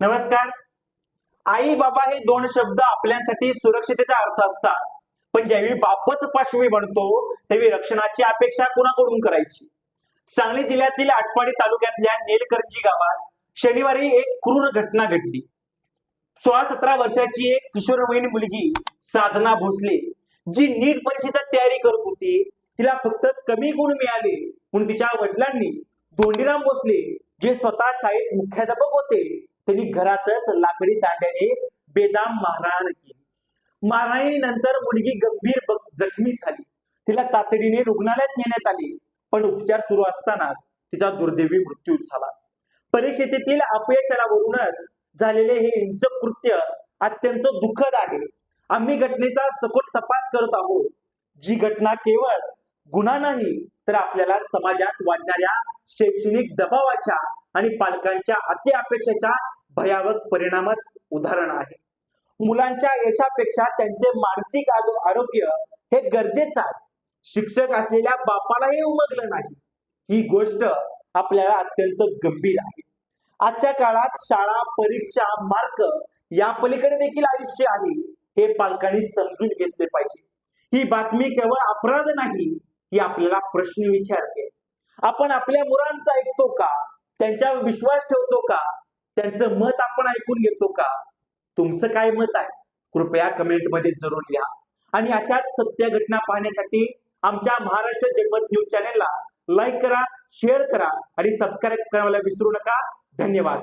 नमस्कार. आई बाबा हे दोन शब्द आपल्यासाठी सुरक्षितेचा अर्थ असतात. पण ज्यावेळी बापच पाशवी बनतो त्यावेळी रक्षणाची अपेक्षा कुणाकडून करायची? सांगली जिल्ह्यातील आटपाडी तालुक्यातल्या नेलकरंजी गावात शनिवारी एक क्रूर घटना घडली. सोळा सतरा वर्षाची एक किशोरवयीन मुलगी साधना भोसले जी नीट परीक्षेची तयारी करत होती तिला फक्त कमी गुण मिळाले म्हणून तिच्या वडिलांनी धोंडीराम भोसले जे स्वतः शाळेत मुख्याध्यापक होते त्यांनी घरातच लाकडी दांड्याने बेदाम मारहाण केली. मारहाणीनंतर मुलगी गंभीर जखमी झाली. तिला तातडीने रुग्णालयात नेण्यात आले. पण उपचार सुरू असतानाच तिचा दुर्दैवी मृत्यू झाला. परीक्षेतील अपयशावरूनच झालेले हे हिंसक कृत्य अत्यंत दुःखद आहे. आम्ही घटनेचा सखोल तपास करत आहोत. जी घटना केवळ गुन्हा नाही तर आपल्याला समाजात वाढणाऱ्या शैक्षणिक दबावाच्या आणि पालकांच्या अति अपेक्षेच्या भयावह परिणामच उदाहरण आहे. मुलांच्या यशापेक्षा त्यांचे मानसिक आरोग्य हे गरजेचं आहे. शिक्षक असलेल्या बापालाही उमगलं नाही. ही गोष्ट आपल्याला अत्यंत गंभीर आहे. आजच्या काळात शाळा परीक्षा मार्क या पलीकडे देखील आयुष्य आहे हे पालकांनी समजून घेतले पाहिजे. ही बातमी केवळ अपराध नाही ही आपल्याला प्रश्न विचारते. आपण आपल्या मुलांचा ऐकतो का? त्यांच्यावर विश्वास ठेवतो का? त्यांचं मत आपण ऐकून घेतो का? तुमचं काय मत आहे? कृपया कमेंटमध्ये जरूर लिहा. आणि अशाच सत्य घटना पाहण्यासाठी आमच्या महाराष्ट्र जनमत न्यूज चॅनेलला लाईक करा शेअर करा आणि सबस्क्राईब करायला विसरू नका. धन्यवाद.